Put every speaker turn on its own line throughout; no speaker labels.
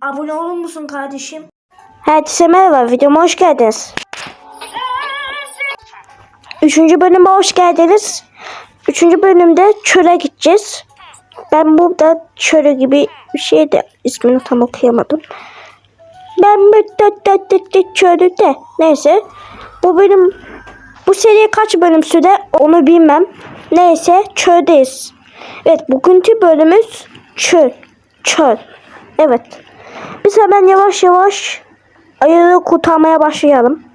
Abone olur musun kardeşim? Herkese merhaba. Videoma hoş geldiniz. Üçüncü bölüme hoş geldiniz. Üçüncü bölümde çöle gideceğiz. Ben burada çöle gibi bir şey de ismini tam okuyamadım. Ben burada çölde. Neyse. Bu bölüm bu seri kaç bölüm süre onu bilmem. Neyse çöldeyiz. Evet bugünkü bölümümüz çöl. Çöl. Evet. Biz hemen yavaş yavaş ayını kurtarmaya başlayalım.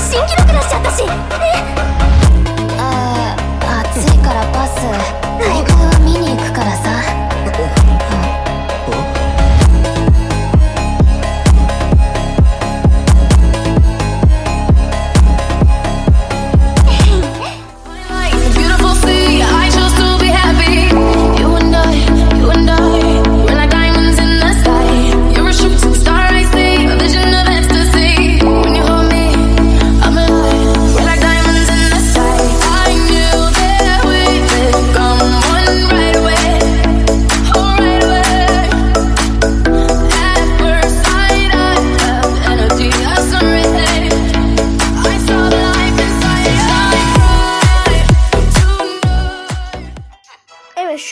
新記録出しちゃったし。ねああ暑いからパス。大会は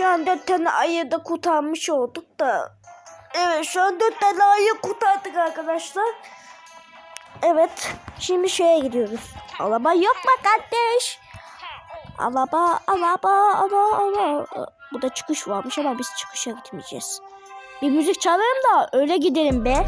an dört tane ayı da kurtarmış olduk da. Evet şu an dört tane ayı kurtardık arkadaşlar. Evet şimdi şeye gidiyoruz. Araba yok mu kardeş? Araba, araba, araba, araba. Burada çıkış varmış ama biz çıkışa gitmeyeceğiz. Bir müzik çalalım da öyle gidelim be.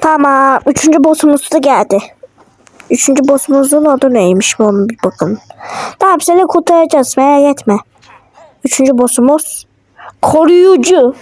Tamam. Üçüncü boss'umuz da geldi. Üçüncü boss'umuzun adı neymiş bu bir bakın. Tamam seni kurtaracağız merak etme. Üçüncü boss'umuz koruyucu.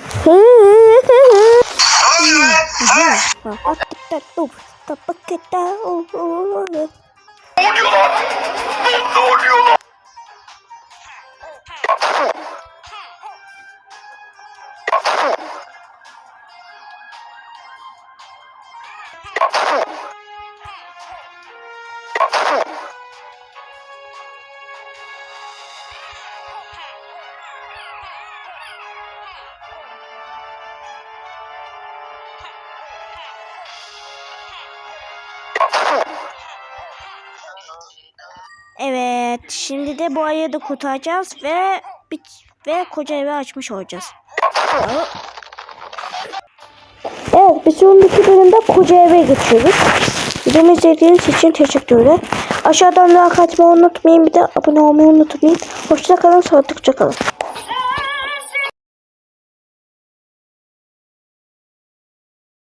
Evet, şimdi de bu ayı da kurtaracağız ve ve koca evi açmış olacağız. Evet, bir sonraki bölümde koca eve geçiyoruz. Videomu izlediğiniz için teşekkürler. Aşağıdan like atmayı unutmayın. Bir de abone olmayı unutmayın. Hoşça kalın, sağlıklı kalın.